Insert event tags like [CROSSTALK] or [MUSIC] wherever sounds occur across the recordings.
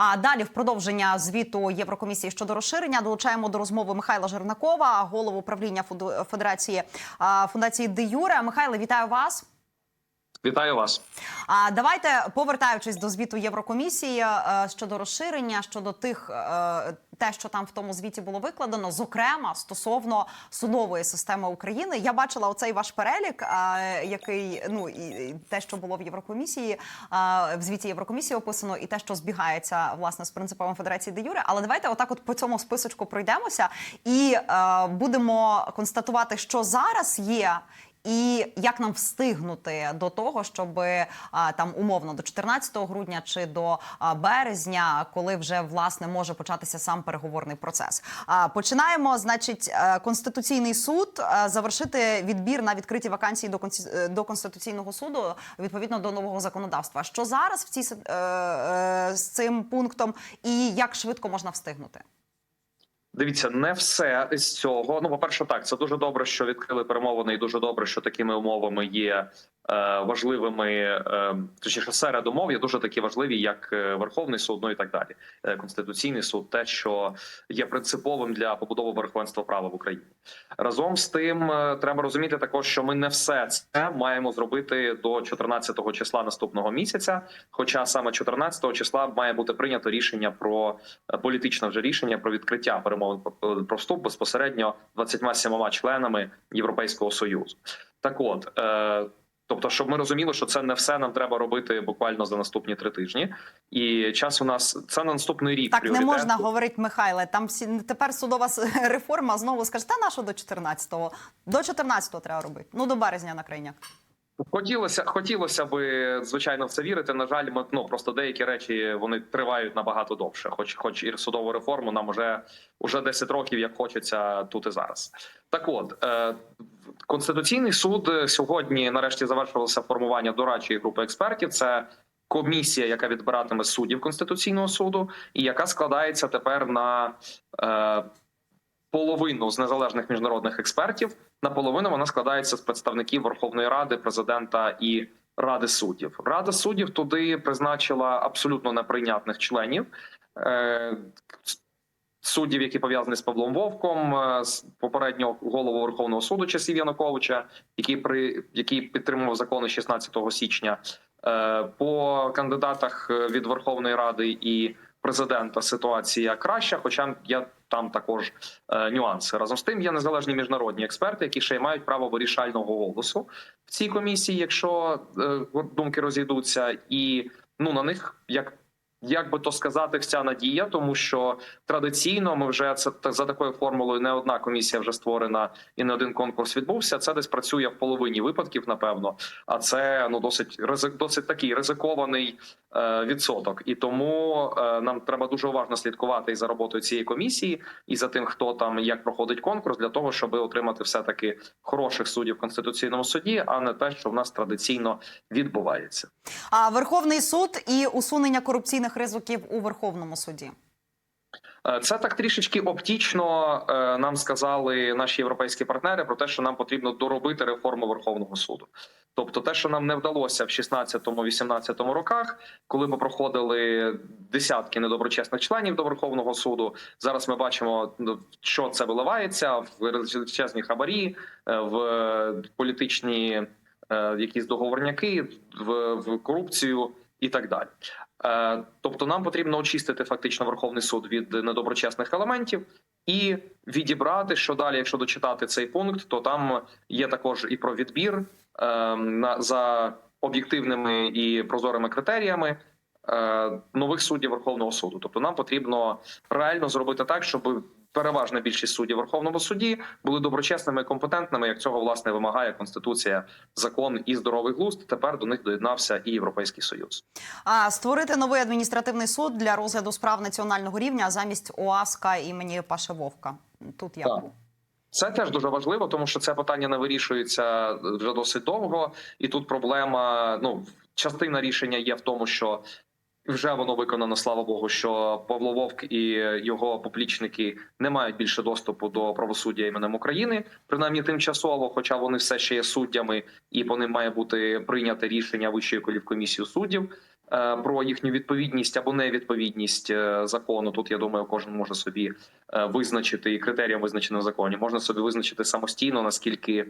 А далі, в продовження звіту Єврокомісії щодо розширення, долучаємо до розмови Михайла Жернакова, голову правління Федерації фундації Де Юре. Михайле, вітаю вас. Вітаю вас. А давайте повертаючись до звіту Єврокомісії е, щодо розширення, щодо тих е, те, що там в тому звіті було викладено, зокрема стосовно судової системи України. Я бачила оцей ваш перелік, е, який ну і те, що було в Єврокомісії, в звіті Єврокомісії описано, і те, що збігається власне з принципами Федерації де Юре. Але давайте отак, от по цьому списочку пройдемося і будемо констатувати, що зараз є. І як нам встигнути до того, щоб там умовно до 14 грудня чи до березня, коли вже власне може початися сам переговорний процес? Починаємо, значить, е, конституційний суд е, завершити відбір на відкриті вакансії до е, до конституційного суду відповідно до нового законодавства. Що зараз в цій з цим пунктом, і як швидко можна встигнути? Дивіться, не все з цього. Ну, по перше, так це дуже добре, що відкрили перемовини, і дуже добре, що такими умовами є важливими. Е, точніше, серед умов є дуже такі важливі, як е, Верховний суд, ну і так далі. Е, Конституційний суд, те, що є принциповим для побудови верховенства права в Україні. Разом з тим, е, треба розуміти також, що ми не все це маємо зробити до 14 числа наступного місяця. Хоча саме 14 числа має бути прийнято рішення про е, політичне вже рішення про відкриття перемовин про вступ безпосередньо 27 членами Європейського союзу. Так, от. Тобто, щоб ми розуміли, що це не все нам треба робити буквально за наступні три тижні, і час у нас це на наступний рік. Так не можна говорити, Михайле. Там всі тепер судова [LAUGHS] реформа знову скаже, та на до 14-го? До 14-го треба робити. Ну до березня на крайняк. Хотілося, хотілося би звичайно в це вірити. На жаль, ми ну просто деякі речі вони тривають набагато довше. Хоч, хоч і судову реформу нам уже уже 10 років, як хочеться тут і зараз. Так, от е, конституційний суд сьогодні, нарешті, завершилося формування дорадчої групи експертів. Це комісія, яка відбиратиме суддів конституційного суду, і яка складається тепер на е, половину з незалежних міжнародних експертів. Наполовину вона складається з представників Верховної Ради, президента і Ради суддів. Рада суддів туди призначила абсолютно неприйнятних членів. Е, Суддів, які пов'язані з Павлом Вовком, е, з попереднього голову Верховного суду часів Януковича, який при який підтримував закони 16 січня. Е, По кандидатах е, від Верховної Ради і президента ситуація краща, хоча є там також нюанси. Разом з тим є незалежні міжнародні експерти, які ще й мають право вирішального голосу в цій комісії, якщо думки розійдуться, і ну на них як. Як би то сказати, вся надія, тому що традиційно ми вже це за такою формулою не одна комісія вже створена і не один конкурс відбувся. Це десь працює в половині випадків, напевно. А це ну досить ризик, досить такий ризикований відсоток. І тому е, нам треба дуже уважно слідкувати і за роботою цієї комісії, і за тим, хто там як проходить конкурс, для того, щоб отримати все таки хороших суддів в конституційному суді, а не те, що в нас традиційно відбувається. А Верховний суд і усунення корупційних ризиків у Верховному суді. Е, Це так трішечки оптічно е, нам сказали наші європейські партнери про те, що нам потрібно доробити реформу Верховного суду. Тобто, те, що нам не вдалося в 16-18 роках, коли ми проходили десятки недоброчесних членів до Верховного суду. Зараз ми бачимо, ну, що це виливається в величезні хабарі, е, в політичні якісь договорняки, в корупцію і так далі. Е, Тобто, нам потрібно очистити фактично Верховний суд від недоброчесних елементів і відібрати, що далі, якщо дочитати цей пункт, то там є також і про відбір е, на за об'єктивними і прозорими критеріями е, нових суддів Верховного суду. Тобто, нам потрібно реально зробити так, щоб переважна більшість суддів Верховному суді були доброчесними і компетентними, як цього власне вимагає конституція, закон і здоровий глузд. Тепер до них доєднався і Європейський Союз. А створити новий адміністративний суд для розгляду справ національного рівня замість ОАСКа імені Паша Вовка. Тут я Так. Це теж дуже важливо, тому що це питання не вирішується вже досить довго, і тут проблема. Ну, частина рішення є в тому, що вже воно виконано, слава Богу, що Павло Вовк і його поплічники не мають більше доступу до правосуддя іменем України, принаймні тимчасово, хоча вони все ще є суддями, і по ним має бути прийняте рішення Вищої колівкомісії суддів. е, про їхню відповідність або невідповідність е, закону. Тут я думаю, кожен може собі е, визначити і критеріям визначеним в законі. Можна собі визначити самостійно, наскільки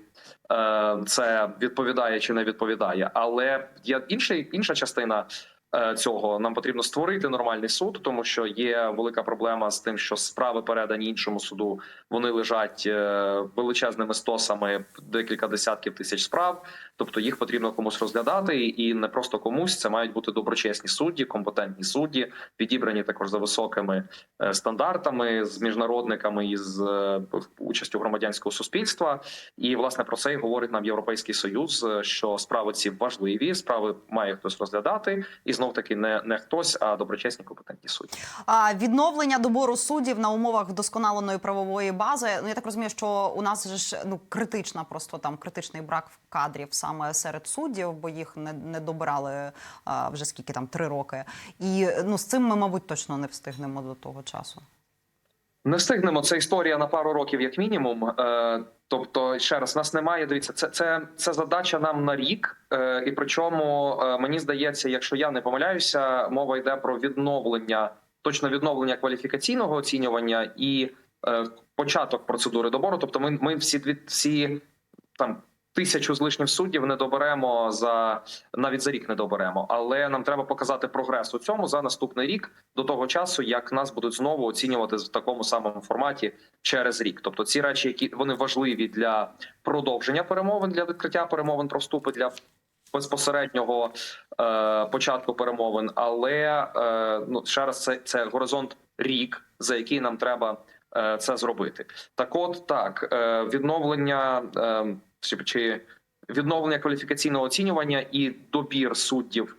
це відповідає чи не відповідає. Але є інша, інша частина. Е, Цього нам потрібно створити нормальний суд, тому що є велика проблема з тим, що справи передані іншому суду. Вони лежать е, величезними стосами, декілька десятків тисяч справ. Тобто їх потрібно комусь розглядати, і не просто комусь. Це мають бути доброчесні судді, компетентні судді, підібрані також за високими е, стандартами з міжнародниками і з участю громадянського суспільства. І власне про це й говорить нам Європейський Союз, що справи ці важливі, справи має хтось розглядати, і знов таки не, не хтось, а доброчесні компетентні судді. А відновлення добору суддів на умовах вдосконаленої правової бази. Ну я так розумію, що у нас ж ну критична, просто там критичний брак кадрів саме серед суддів, бо їх не, не добирали а, вже скільки там три роки. І ну з цим ми, мабуть, точно не встигнемо до того часу. Не встигнемо. Це історія на пару років, як мінімум. Е, тобто, ще раз, нас немає. Дивіться, це це, це задача нам на рік. Е, і причому е, мені здається, якщо я не помиляюся, мова йде про відновлення, точно відновлення кваліфікаційного оцінювання і початок процедури добору. Тобто, ми, ми всі всі там. Тисячу з лишнім суддів не доберемо за навіть за рік не доберемо, але нам треба показати прогрес у цьому за наступний рік до того часу, як нас будуть знову оцінювати в такому самому форматі через рік. Тобто, ці речі, які вони важливі для продовження перемовин, для відкриття перемовин про вступи для безпосереднього е, початку перемовин. Але е, ну ще раз, це, це горизонт рік, за який нам треба е, це зробити. Так, от так, е, відновлення е, чи, відновлення кваліфікаційного оцінювання і добір суддів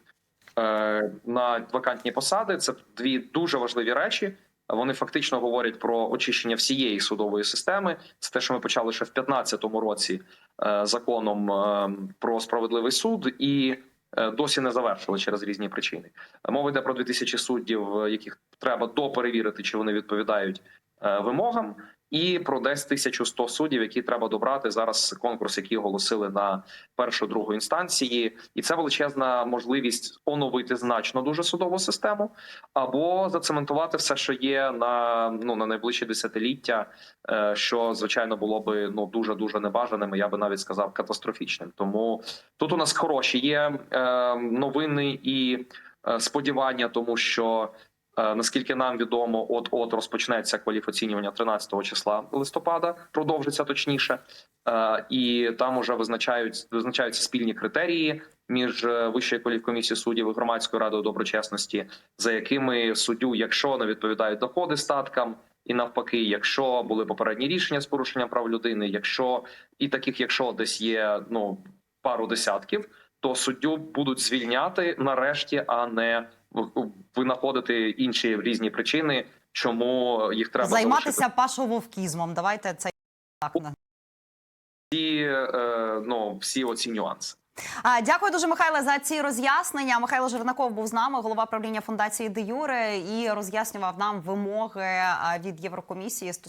е, на вакантні посади це дві дуже важливі речі. Вони фактично говорять про очищення всієї судової системи. Це те, що ми почали ще в 2015 році е, законом е, про справедливий суд, і досі не завершили через різні причини. Мова йде про 2000 суддів, яких треба доперевірити, чи вони відповідають вимогам, і про десь 1100 суддів, які треба добрати зараз. Конкурс, який оголосили на першу другу інстанції, і це величезна можливість оновити значно дуже судову систему, або зацементувати все, що є на ну на найближчі десятиліття, е, що звичайно було би ну дуже дуже небажаним. Я би навіть сказав катастрофічним. Тому тут у нас хороші є е, новини і е, сподівання, тому що. Е, Наскільки нам відомо, от от розпочнеться кваліфоцінювання 13 числа листопада, продовжиться точніше, Е, і там уже визначають визначаються спільні критерії між е, вищою кваліфкомісією суддів і громадською радою доброчесності, за якими суддю, якщо не відповідають доходи статкам, і навпаки, якщо були попередні рішення з порушенням прав людини, якщо і таких, якщо десь є ну пару десятків, то суддю будуть звільняти нарешті, а не винаходити інші різні причини, чому їх треба залишити. Займатися пашововкізмом. Давайте це так. всі, е, ну всі оці нюанси. Дякую дуже, Михайле, за ці роз'яснення. Михайло Жернаков був з нами, голова правління фундації Де Юре, і роз'яснював нам вимоги від Єврокомісії стосовно.